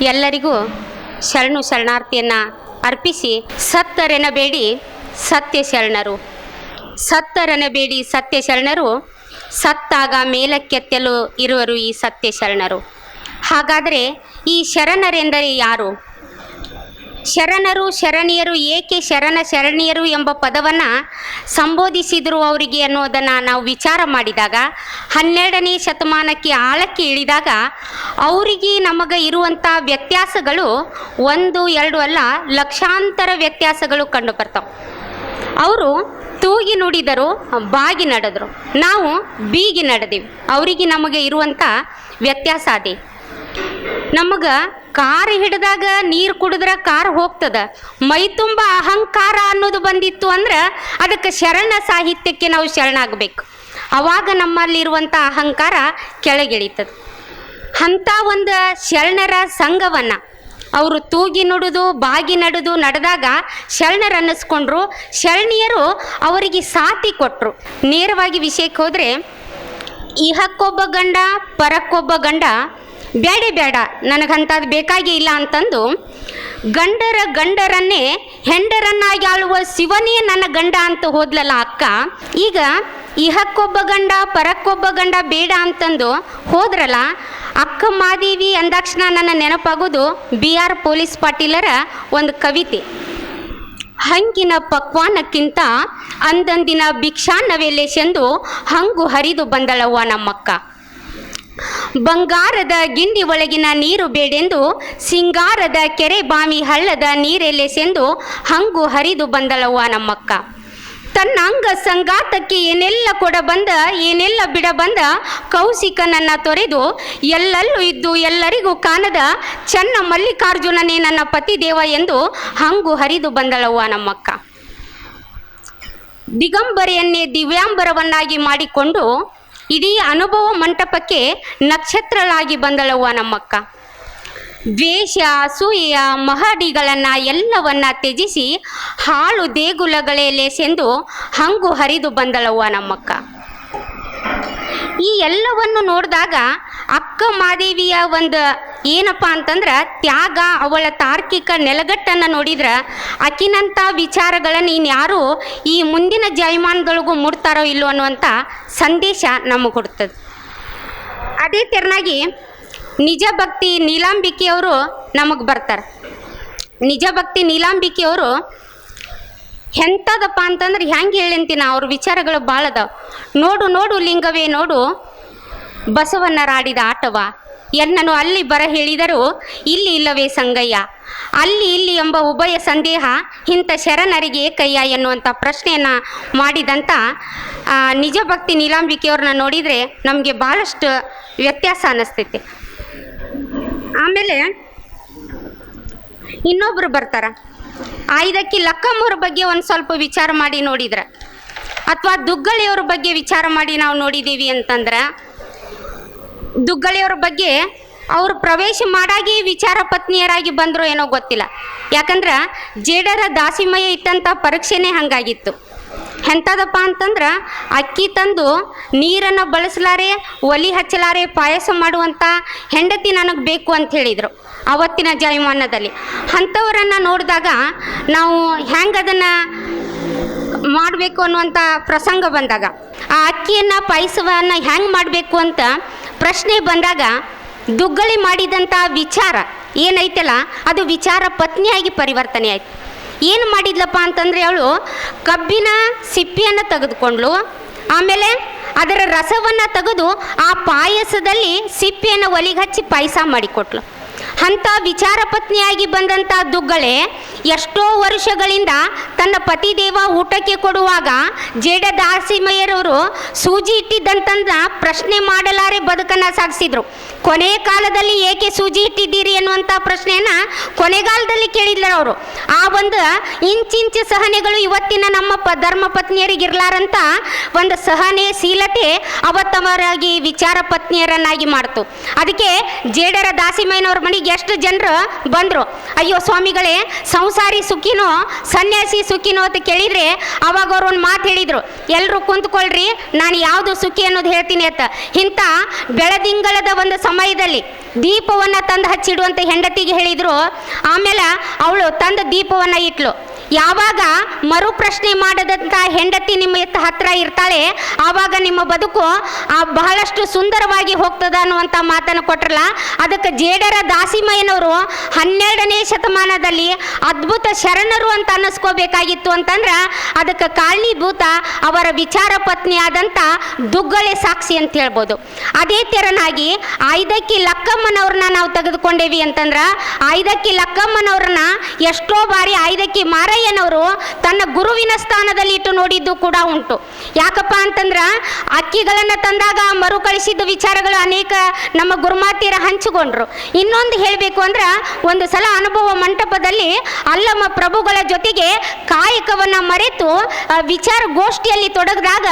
ಎಲ್ಲರಿಗೂ ಶರಣು ಶರಣಾರ್ಥಿಯನ್ನು ಅರ್ಪಿಸಿ ಸತ್ತರೆನಬೇಡಿ ಸತ್ಯ ಶರಣರು ಸತ್ತರನಬೇಡಿ ಸತ್ಯ ಶರಣರು ಸತ್ತಾಗ ಮೇಲಕ್ಕೆತ್ತಲು ಇರುವರು ಈ ಸತ್ಯ ಶರಣರು ಹಾಗಾದರೆ ಈ ಶರಣರೆಂದರೆ ಯಾರು? ಶರಣರು, ಶರಣಿಯರು ಏಕೆ ಶರಣ ಶರಣಿಯರು ಎಂಬ ಪದವನ್ನು ಸಂಬೋಧಿಸಿದರು ಅವರಿಗೆ ಅನ್ನೋದನ್ನು ನಾವು ವಿಚಾರ ಮಾಡಿದಾಗ, ಹನ್ನೆರಡನೇ ಶತಮಾನಕ್ಕೆ ಆಳಕ್ಕೆ ಇಳಿದಾಗ ಅವರಿಗೆ ನಮಗೆ ಇರುವಂಥ ವ್ಯತ್ಯಾಸಗಳು ಒಂದು, ಎರಡು ಅಲ್ಲ, ಲಕ್ಷಾಂತರ ವ್ಯತ್ಯಾಸಗಳು ಕಂಡು ಬರ್ತಾವೆ. ಅವರು ತೂಗಿ ನುಡಿದರು, ಬಾಗಿ ನಡೆದರು. ನಾವು ಬೀಗಿ ನಡೆದೀವಿ. ಅವರಿಗೆ ನಮಗೆ ಇರುವಂಥ ವ್ಯತ್ಯಾಸ ಅದೇ. ನಮಗೆ ಕಾರ್ ಹಿಡಿದಾಗ ನೀರು ಕುಡಿದ್ರೆ ಕಾರ್ ಹೋಗ್ತದ. ಮೈ ತುಂಬ ಅಹಂಕಾರ ಅನ್ನೋದು ಬಂದಿತ್ತು ಅಂದ್ರೆ ಅದಕ್ಕೆ ಶರಣ ಸಾಹಿತ್ಯಕ್ಕೆ ನಾವು ಶರಣಾಗಬೇಕು. ಅವಾಗ ನಮ್ಮಲ್ಲಿರುವಂಥ ಅಹಂಕಾರ ಕೆಳಗಿಳಿತದೆ. ಅಂಥ ಒಂದು ಶರಣರ ಸಂಘವನ್ನು ಅವರು ತೂಗಿ ನುಡಿದು, ಬಾಗಿ ನಡೆದು ನಡೆದಾಗ ಶರಣರು ಅನ್ನಿಸ್ಕೊಂಡ್ರು. ಶರಣಿಯರು ಅವರಿಗೆ ಸಾತಿ ಕೊಟ್ಟರು ನೇರವಾಗಿ ವಿಷಯಕ್ಕೆ ಹೋದರೆ, ಇಹಕ್ಕೊಬ್ಬ ಗಂಡ, ಪರಕ್ಕೊಬ್ಬ ಗಂಡ ಬೇಡೇ ಬೇಡ ನನಗಂಥದ್ದು ಬೇಕಾಗೇ ಇಲ್ಲ ಅಂತಂದು ಗಂಡರ ಗಂಡರನ್ನೇ ಹೆಂಡರನ್ನಾಗಿ ಆಳುವ ಶಿವನೇ ನನ್ನ ಗಂಡ ಅಂತ ಹೋದ್ಲಲ್ಲ ಅಕ್ಕ. ಈಗ ಇಹಕ್ಕೊಬ್ಬ ಗಂಡ, ಪರಕ್ಕೊಬ್ಬ ಗಂಡ ಬೇಡ ಅಂತಂದು ಹೋದ್ರಲ್ಲ, ಅಕ್ಕ ಮಾದೇವಿ ಅಂದಾಕ್ಷಣ ನನ್ನ ನೆನಪಾಗೋದು ಬಿ ಆರ್ ಪೊಲೀಸ್ ಪಾಟೀಲರ ಒಂದು ಕವಿತೆ. ಹಂಗಿನ ಪಕ್ವಾನಕ್ಕಿಂತ ಅಂದಂದಿನ ಭಿಕ್ಷಾನ್ನವೆಲೆಸೆಂದು ಹಂಗು ಹರಿದು ಬಂದಳವ್ವ ನಮ್ಮಕ್ಕ. ಬಂಗಾರದ ಗಿಂಡಿ ಒಳಗಿನ ನೀರು ಬೇಡೆಂದು, ಸಿಂಗಾರದ ಕೆರೆ ಬಾವಿ ಹಳ್ಳದ ನೀರೆಲೆಸೆಂದು ಹಂಗು ಹರಿದು ಬಂದಳವ್ವ ನಮ್ಮಕ್ಕ. ತನ್ನ ಅಂಗ ಸಂಗಾತಕ್ಕೆ ಏನೆಲ್ಲ ಕೊಡ ಬಂದ ಏನೆಲ್ಲ ಬಿಡ ಬಂದ ಕೌಶಿಕನನ್ನ ತೊರೆದು, ಎಲ್ಲಲ್ಲೂ ಇದ್ದು ಎಲ್ಲರಿಗೂ ಕಾಣದ ಚನ್ನ ಮಲ್ಲಿಕಾರ್ಜುನನೇ ನನ್ನ ಪತಿದೇವ ಎಂದು ಹಂಗು ಹರಿದು ಬಂದಳವ್ವ ನಮ್ಮಕ್ಕ. ದಿಗಂಬರೆಯನ್ನೇ ದಿವ್ಯಾಂಬರವನ್ನಾಗಿ ಮಾಡಿಕೊಂಡು ಇಡೀ ಅನುಭವ ಮಂಟಪಕ್ಕೆ ನಕ್ಷತ್ರಳಾಗಿ ಬಂದಳವ್ವ ನಮ್ಮಕ್ಕ. ದ್ವೇಷ ಸೂಯ ಮಹಡಿಗಳನ್ನು ಎಲ್ಲವನ್ನ ತ್ಯಜಿಸಿ ಹಾಳು ದೇಗುಲಗಳೆಲೆಸೆಂದು ಹಂಗು ಹರಿದು ಬಂದಳವ್ವ ನಮ್ಮಕ್ಕ. ಈ ಎಲ್ಲವನ್ನು ನೋಡಿದಾಗ ಅಕ್ಕ ಮಾದೇವಿಯ ಒಂದು ಏನಪ್ಪ ಅಂತಂದ್ರೆ ತ್ಯಾಗ, ಅವಳ ತಾರ್ಕಿಕ ನೆಲಗಟ್ಟನ್ನು ನೋಡಿದ್ರೆ ಅಕ್ಕಿನಂಥ ವಿಚಾರಗಳನ್ನು ಇನ್ಯಾರು ಈ ಮುಂದಿನ ಜಯಮಾನದೊಳಗೂ ಮುಡ್ತಾರೋ ಇಲ್ಲೋ ಅನ್ನುವಂತ ಸಂದೇಶ ನಮಗೆ ಕೊಡ್ತದೆ. ಅದೇ ತೆರನಾಗಿ ನಿಜ ಭಕ್ತಿ ನೀಲಾಂಬಿಕೆಯವರು ನಮಗೆ ಬರ್ತಾರೆ. ನಿಜ ಭಕ್ತಿ ನೀಲಾಂಬಿಕೆಯವರು ಎಂಥದಪ್ಪ ಅಂತಂದ್ರೆ ಹೆಂಗೆ ಹೇಳಂತೀನಿ ಅವ್ರ ವಿಚಾರಗಳು ಭಾಳ ಅದಾವ. ನೋಡು ನೋಡು ಲಿಂಗವೇ, ನೋಡು ಬಸವಣ್ಣರಾಡಿದ ಆಟವ. ಎನ್ನನು ಅಲ್ಲಿ ಬರ ಹೇಳಿದರೂ ಇಲ್ಲಿ ಇಲ್ಲವೇ ಸಂಗಯ್ಯ? ಅಲ್ಲಿ ಇಲ್ಲಿ ಎಂಬ ಉಭಯ ಸಂದೇಹ ಇಂಥ ಶರಣರಿಗೆ ಕೈಯ ಎನ್ನುವಂಥ ಪ್ರಶ್ನೆಯನ್ನು ಮಾಡಿದಂಥ ನಿಜಭಕ್ತಿ ನಿಜ ಭಕ್ತಿ ನೀಲಾಂಬಿಕೆಯವ್ರನ್ನ ನೋಡಿದರೆ ನಮಗೆ ಭಾಳಷ್ಟು ವ್ಯತ್ಯಾಸ ಅನ್ನಿಸ್ತೈತಿ. ಆಮೇಲೆ ಇನ್ನೊಬ್ರು ಬರ್ತಾರ. ಆಯ್ದಕ್ಕೆ ಲಕ್ಕಮ್ಮವ್ರ ಬಗ್ಗೆ ಒಂದು ಸ್ವಲ್ಪ ವಿಚಾರ ಮಾಡಿ ನೋಡಿದ್ರೆ, ಅಥವಾ ದುಗ್ಗಳಿಯವ್ರ ಬಗ್ಗೆ ವಿಚಾರ ಮಾಡಿ ನಾವು ನೋಡಿದ್ದೀವಿ ಅಂತಂದ್ರೆ ದುಗ್ಗಳಿಯವ್ರ ಬಗ್ಗೆ ಅವರು ಪ್ರವೇಶ ಮಾಡಾಗಿ ವಿಚಾರ ಪತ್ನಿಯರಾಗಿ ಬಂದರು ಏನೋ ಗೊತ್ತಿಲ್ಲ. ಯಾಕಂದ್ರೆ ಜೇಡರ ದಾಸಿಮಯ ಇತ್ತಂಥ ಪರೀಕ್ಷೆನೇ ಹಂಗಾಗಿತ್ತು. ಎಂಥದಪ್ಪ ಅಂತಂದ್ರೆ ಅಕ್ಕಿ ತಂದು ನೀರನ್ನು ಬಳಸಲಾರೆ, ಒಲಿ ಹಚ್ಚಲಾರೆ, ಪಾಯಸ ಮಾಡುವಂಥ ಹೆಂಡತಿ ನನಗೆ ಬೇಕು ಅಂತ ಹೇಳಿದರು ಅವತ್ತಿನ ಜಾಯಮಾನದಲ್ಲಿ. ಅಂಥವರನ್ನು ನೋಡಿದಾಗ ನಾವು ಹೆಂಗೆ ಅದನ್ನು ಮಾಡಬೇಕು ಅನ್ನುವಂಥ ಪ್ರಸಂಗ ಬಂದಾಗ, ಆ ಅಕ್ಕಿಯನ್ನು ಪಾಯಸವನ್ನು ಹೆಂಗೆ ಮಾಡಬೇಕು ಅಂತ ಪ್ರಶ್ನೆ ಬಂದಾಗ ದುಗ್ಗಳಿ ಮಾಡಿದಂಥ ವಿಚಾರ ಏನೈತಲ್ಲ, ಅದು ವಿಚಾರ ಪತ್ನಿಯಾಗಿ ಪರಿವರ್ತನೆ ಆಯ್ತು. ಏನು ಮಾಡಿದ್ಲಪ್ಪ ಅಂತಂದರೆ ಅವಳು ಕಬ್ಬಿನ ಸಿಪ್ಪಿಯನ್ನು ತೆಗೆದುಕೊಂಡ್ಳು, ಆಮೇಲೆ ಅದರ ರಸವನ್ನು ತೆಗೆದು ಆ ಪಾಯಸದಲ್ಲಿ ಸಿಪ್ಪೆಯನ್ನು ಒಲಿಗೆ ಹಚ್ಚಿ ಪಾಯಸ ಮಾಡಿಕೊಟ್ಲು. ಅಂಥ ವಿಚಾರ ಪತ್ನಿಯಾಗಿ ಬಂದಂಥ ದುಗ್ಗಳೆ ಎಷ್ಟೋ ವರ್ಷಗಳಿಂದ ತನ್ನ ಪತಿದೇವ ಊಟಕ್ಕೆ ಕೊಡುವಾಗ ಜೇಡ ದಾಸಿಮಯ್ಯರವರು ಸೂಜಿ ಇಟ್ಟಿದ್ದಂತಂದ ಪ್ರಶ್ನೆ ಮಾಡಲಾರೆ ಬದುಕನ್ನ ಸಾಗಿಸಿದ್ರು. ಕೊನೆ ಕಾಲದಲ್ಲಿ ಏಕೆ ಸೂಜಿ ಇಟ್ಟಿದ್ದೀರಿ ಅನ್ನುವಂಥ ಪ್ರಶ್ನೆಯನ್ನ ಕೊನೆಗಾಲದಲ್ಲಿ ಕೇಳಿದ್ರು ಅವರು. ಆ ಒಂದು ಇಂಚಿಂಚ ಸಹನೆಗಳು ಇವತ್ತಿನ ನಮ್ಮ ಪ ಧರ್ಮ ಪತ್ನಿಯರಿಗಿರ್ಲಾರಂತ ಒಂದು ಸಹನೆ, ಶೀಲತೆ ಅವತ್ತವರಾಗಿ ವಿಚಾರ ಪತ್ನಿಯರನ್ನಾಗಿ ಮಾಡ್ತು. ಅದಕ್ಕೆ ಜೇಡರ ದಾಸಿಮಯ್ಯನವ್ರ ಮನೆಗೆ ಎಷ್ಟು ಜನರು ಬಂದರು. ಅಯ್ಯೋ ಸ್ವಾಮಿಗಳೇ, ಸಂಸಾರಿ ಸುಖಿನೋ, ಸನ್ಯಾಸಿ ಸುಖಿನೋ ಅಂತ ಕೇಳಿದ್ರೆ ಅವಾಗ ಅವ್ರು ಒಂದು ಮಾತು ಹೇಳಿದರು. ಎಲ್ಲರೂ ಕುಂತ್ಕೊಳ್ರಿ, ನಾನು ಯಾವುದು ಸುಖಿ ಅನ್ನೋದು ಹೇಳ್ತೀನಿ ಅಂತ. ಇಂಥ ಬೆಳದಿಂಗಳದ ಒಂದು ಸಮಯದಲ್ಲಿ ದೀಪವನ್ನು ತಂದು ಹಚ್ಚಿಡುವಂತ ಹೆಂಡತಿಗೆ ಹೇಳಿದ್ರು. ಆಮೇಲೆ ಅವಳು ತಂದು ದೀಪವನ್ನು ಇಟ್ಲು. ಯಾವಾಗ ಮರು ಪ್ರಶ್ನೆ ಮಾಡದಂತ ಹೆಂಡತಿ ನಿಮ್ಮ ಎತ್ತ ಹತ್ರ ಇರ್ತಾಳೆ, ಆವಾಗ ನಿಮ್ಮ ಬದುಕು ಆ ಬಹಳಷ್ಟು ಸುಂದರವಾಗಿ ಹೋಗ್ತದ ಅನ್ನುವಂಥ ಮಾತನ್ನು ಕೊಟ್ರಲ್ಲ? ಅದಕ್ಕೆ ಜೇಡರ ದಾಸಿಮಯ್ಯನವರು ಹನ್ನೆರಡನೇ ಶತಮಾನದಲ್ಲಿ ಅದ್ಭುತ ಶರಣರು ಅಂತ ಅನ್ನಿಸ್ಕೋಬೇಕಾಗಿತ್ತು ಅಂತಂದ್ರೆ, ಅದಕ್ಕೆ ಕಾರಣೀಭೂತ ಅವರ ವಿಚಾರ ಪತ್ನಿ ಆದಂಥ ದುಗ್ಗಳೆ ಸಾಕ್ಷಿ ಅಂತ ಹೇಳ್ಬೋದು. ಅದೇ ತೆರನಾಗಿ ಆಯ್ದಕ್ಕಿ ಲಕ್ಕಮ್ಮನವ್ರನ್ನ ನಾವು ತೆಗೆದುಕೊಂಡೇವಿ ಅಂತಂದ್ರೆ ಆಯ್ದಕ್ಕಿ ಲಕ್ಕಮ್ಮನವ್ರನ್ನ ಎಷ್ಟೋ ಬಾರಿ ಆಯ್ದಕ್ಕಿ ಮಾರಯ್ಯನವರು ತನ್ನ ಗುರುವಿನ ಸ್ಥಾನದಲ್ಲಿ ಇಟ್ಟು ನೋಡಿದ್ದು ಕೂಡ ಉಂಟು. ಯಾಕಪ್ಪ ಅಂತಂದ್ರ ಅಕ್ಕಿಗಳನ್ನು ತಂದಾಗ ಮರುಕಳಿಸಿದ ವಿಚಾರಗಳು ಅನೇಕ ನಮ್ಮ ಗುರುಮಾತಿಯರ ಹಂಚಿಕೊಂಡ್ರು. ಇನ್ನೊಂದು ಹೇಳಬೇಕು ಅಂದ್ರೆ ಒಂದು ಸಲ ಅನುಭವ ಮಂಟಪದಲ್ಲಿ ಅಲ್ಲಮ್ಮ ಪ್ರಭುಗಳ ಜೊತೆಗೆ ಕಾಯಕವನ್ನ ಮರೆತು ವಿಚಾರ ಗೋಷ್ಠಿಯಲ್ಲಿ ತೊಡಗಿದಾಗ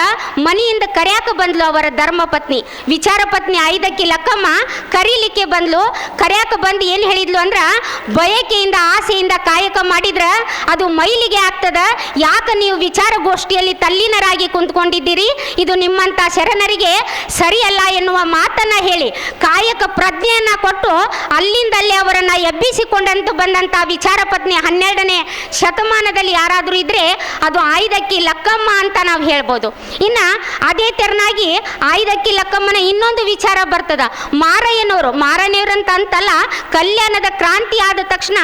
ಮನೆಯಿಂದ ಕರೆಯಾಕ ಬಂದ್ಲು ಅವರ ಧರ್ಮಪತ್ನಿ ವಿಚಾರ ಪತ್ನಿ ಐದಕ್ಕಿ ಲಕ್ಕಮ್ಮ ಕರೀಲಿಕ್ಕೆ ಬಂದ್ಲು. ಕರೆಯಾಕ ಬಂದು ಏನು ಹೇಳಿದ್ಲು ಅಂದ್ರ, ಬಯಕೆಯಿಂದ ಆಸೆಯಿಂದ ಕಾಯಕ ಮಾಡಿದ್ರ ಅದು ಮೈಲಿಗೆ ಆಗ್ತದ, ಯಾಕೆ ನೀವು ವಿಚಾರ ಗೋಷ್ಠಿಯಲ್ಲಿ ತಲ್ಲೀನರಾಗಿ ಕುಂತ್ಕೊಂಡಿದ್ದೀರಿ? ಇದು ನಿಮ್ಮಂತ ಶರಣರಿಗೆ ಸರಿಯಲ್ಲ ಎನ್ನುವ ಮಾತನ್ನ ಹೇಳಿ, ಕಾಯಕ ಪ್ರಜ್ಞೆಯನ್ನ ಕೊಟ್ಟು ಅಲ್ಲಿಂದಲ್ಲೇ ಅವರನ್ನು ಎಬ್ಬಿಸಿಕೊಂಡಂತ ಬಂದಂತ ವಿಚಾರ ಪತ್ನಿ ಹನ್ನೆರಡನೇ ಶತಮಾನದಲ್ಲಿ ಯಾರಾದರೂ ಇದ್ದರೆ ಅದು ಆಯ್ದಕ್ಕಿ ಲಕ್ಕಮ್ಮ ಅಂತ ನಾವು ಹೇಳ್ಬೋದು. ಇನ್ನ ಅದೇ ತೆರನಾಗಿ ಆಯ್ದಕ್ಕಿ ಲಕ್ಕಮ್ಮನ ಇನ್ನೊಂದು ವಿಚಾರ ಬರ್ತದ. ಮಾರಯ್ಯನವರು ಮಾರನೆಯವರಂತ ಅಂತಲ್ಲ, ಕಲ್ಯಾಣದ ಕ್ರಾಂತಿ ಆದ ತಕ್ಷಣ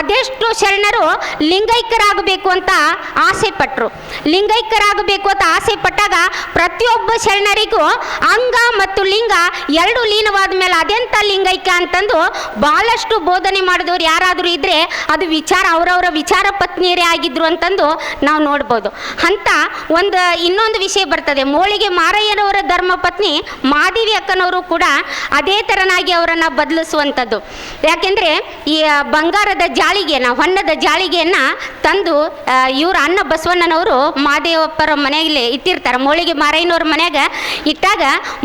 ಅದೆಷ್ಟು ಶರಣರು ಲಿಂಗೈಕ್ಯರಾಗಬೇಕು ಅಂತ ಆಸೆ ಪಟ್ರು. ಲಿಂಗೈಕ್ಯರಾಗಬೇಕು ಅಂತ ಆಸೆ ಪಟ್ಟಾಗ ಪ್ರತಿಯೊಬ್ಬ ಶರಣರಿಗೂ ಅಂಗ ಮತ್ತು ಲಿಂಗ ಎರಡು ಲೀನವಾದ ಮೇಲೆ ಅದೆಂತ ಲಿಂಗೈಕ್ಯ ಅಂತಂದು ಬಹಳಷ್ಟು ಬೋಧನೆ ಮಾಡಿದವ್ರು ಯಾರಾದರೂ ಇದ್ರೆ ಅದು ವಿಚಾರ, ಅವರವರ ವಿಚಾರ ಪತ್ನಿಯರೇ ಆಗಿದ್ರು ಅಂತಂದು ನಾವು ನೋಡ್ಬೋದು. ಅಂತ ಒಂದು ಇನ್ನೊಂದು ವಿಷಯ ಬರ್ತದೆ. ಮೋಳಿಗೆ ಮಾರಯ್ಯನವರ ಧರ್ಮ ಪತ್ನಿ ಮಾದೇವಿ ಅಕ್ಕನವರು ಕೂಡ ಅದೇ ತರನಾಗಿ ಅವರನ್ನು ಬದಲಿಸುವಂಥದ್ದು ಯಾಕೆಂದರೆ ಈ ಬಂಗಾರದ ಜಾಳಿಗೆನ ಹೊನ್ನದ ಜಾಳಿಗೆಯನ್ನು ತಂದು ಇವರು ಅನ್ನ ಬಸವಣ್ಣನವರು ಮಾದೇವಪ್ಪರ ಮನೆಯಲ್ಲಿ ಇಟ್ಟಿರ್ತಾರೆ. ಮೋಳಿಗೆ ಮಾರಯ್ಯನವ್ರ ಮನೆಯಾಗ ಇಟ್ಟಾಗ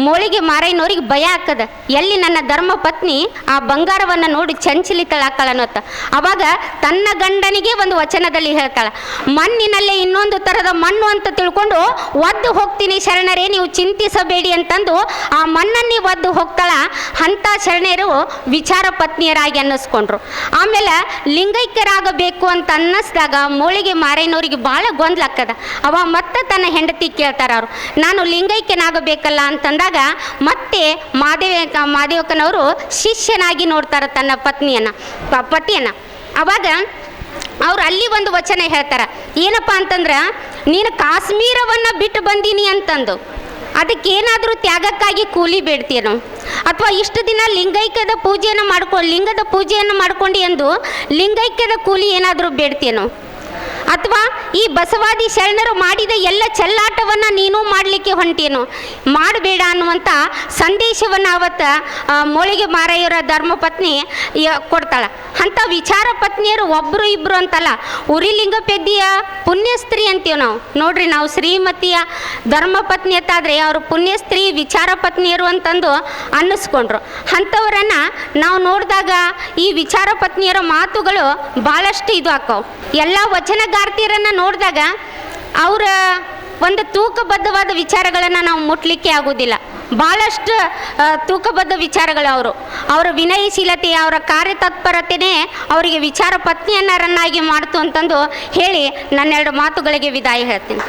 ಮೋಳಿಗೆ ಮಾರಯ್ಯನವ್ರಿಗೆ ಭಯ ಆಗ್ತದ. ಎಲ್ಲಿ ನನ್ನ ಧರ್ಮ ಪತ್ನಿ ಆ ಬಂಗಾರವನ್ನು ನೋಡಿ ಚಂಚಲಿತಳಾಕಳ ಅನ್ನೋತ್ತ ಅವಾಗ ತನ್ನ ಗಂಡನಿಗೆ ಒಂದು ವಚನದಲ್ಲಿ ಹೇಳ್ತಾಳೆ, ಮಣ್ಣಿನಲ್ಲೇ ಇನ್ನೊಂದು ಥರದ ಮಣ್ಣು ಅಂತ ತಿಳ್ಕೊಂಡು ಒದ್ದು ಹೋಗ್ತೀನಿ ಶರಣರೇ, ನೀವು ಚಿಂತಿಸಬೇಡಿ ಅಂತಂದು ಆ ಮಣ್ಣನ್ನೇ ಒದ್ದು ಹೋಗ್ತಾಳ. ಅಂಥ ಶರಣೆಯರು ವಿಚಾರ ಪತ್ನಿಯರಾಗಿ ಅನ್ನಿಸ್ಕೊಂಡ್ರು. ಆಮೇಲೆ ಲಿಂಗೈಕ್ಯರಾಗಬೇಕು ಅಂತ ಅನ್ನಿಸ್ದಾಗ ಮೋಳಿಗೆ ಮಾರೈನವರಿಗೆ ಭಾಳ ಗೊಂದಲ ಆಗ್ತದ. ಅವ ಮತ್ತೆ ತನ್ನ ಹೆಂಡತಿ ಕೇಳ್ತಾರ ಅವರು, ನಾನು ಲಿಂಗೈಕ್ಯನಾಗಬೇಕಲ್ಲ ಅಂತಂದಾಗ ಮತ್ತೆ ಮಾದೇವ ಮಾದೇವಕ್ಕನವರು ಶಿಷ್ಯನಾಗಿ ನೋಡ್ತಾರೆ ತನ್ನ ಪತ್ನಿಯನ್ನ ಪತಿಯನ್ನು. ಅವಾಗ ಅವ್ರು ಅಲ್ಲಿ ಒಂದು ವಚನ ಹೇಳ್ತಾರ. ಏನಪ್ಪ ಅಂತಂದ್ರ, ನೀನು ಕಾಶ್ಮೀರವನ್ನ ಬಿಟ್ಟು ಬಂದೀನಿ ಅಂತಂದು. ಅದಕ್ಕೇನಾದರೂ ತ್ಯಾಗಕ್ಕಾಗಿ ಕೂಲಿ ಬೇಡ್ತೀನೋ ಅಥವಾ ಇಷ್ಟು ದಿನ ಲಿಂಗೈಕ್ಯದ ಪೂಜೆಯನ್ನು ಮಾಡ್ಕೊ, ಲಿಂಗದ ಪೂಜೆಯನ್ನು ಮಾಡ್ಕೊಂಡು ಎಂದು ಲಿಂಗೈಕ್ಯದ ಕೂಲಿ ಏನಾದರೂ ಬೇಡ್ತೀನೋ ಅಥವಾ ಈ ಬಸವಾದಿ ಶರಣರು ಮಾಡಿದ ಎಲ್ಲ ಚೆಲ್ಲಾಟವನ್ನ ನೀನು ಮಾಡಲಿಕ್ಕೆ ಹೊಂಟೇನು. ಮಾಡಬೇಡ ಅನ್ನುವಂಥ ಸಂದೇಶವನ್ನು ಅವತ್ತು ಮೋಳಿಗೆ ಮಾರಯ್ಯರ ಧರ್ಮಪತ್ನಿ ಕೊಡ್ತಾಳೆ. ಅಂಥ ವಿಚಾರ ಪತ್ನಿಯರು ಒಬ್ಬರು ಇಬ್ಬರು ಅಂತಲ್ಲ, ಉರಿಲಿಂಗ ಪೆದ್ದಿಯ ಪುಣ್ಯಸ್ತ್ರೀ ಅಂತೀವಿ ನಾವು. ನೋಡ್ರಿ ನಾವು ಶ್ರೀಮತಿಯ ಧರ್ಮಪತ್ನಿ ಆದರೆ ಅವರು ಪುಣ್ಯಸ್ತ್ರೀ ವಿಚಾರ ಪತ್ನಿಯರು ಅಂತಂದು ಅನ್ನಿಸ್ಕೊಂಡ್ರು. ಅಂಥವರನ್ನು ನಾವು ನೋಡಿದಾಗ ಈ ವಿಚಾರ ಪತ್ನಿಯರ ಮಾತುಗಳು ಭಾಳಷ್ಟು ಇದು ಹಾಕೋ ಎಲ್ಲ ವಚನಗಾರ್ತಿಯರನ್ನು ನೋಡಿದಾಗ ಅವರ ಒಂದು ತೂಕಬದ್ಧವಾದ ವಿಚಾರಗಳನ್ನು ನಾವು ಮುಟ್ಲಿಕ್ಕೆ ಆಗೋದಿಲ್ಲ ಭಾಳಷ್ಟು ತೂಕಬದ್ಧ ವಿಚಾರಗಳು ಅವರು. ಅವರ ವಿನಯಶೀಲತೆ ಅವರ ಕಾರ್ಯತತ್ಪರತೆಯೇ ಅವರಿಗೆ ವಿಚಾರ ಪತ್ನಿಯನ್ನರನ್ನಾಗಿ ಮಾಡ್ತು ಅಂತಂದು ಹೇಳಿ ನನ್ನೆರಡು ಮಾತುಗಳಿಗೆ ವಿದಾಯ ಹೇಳ್ತೀನಿ.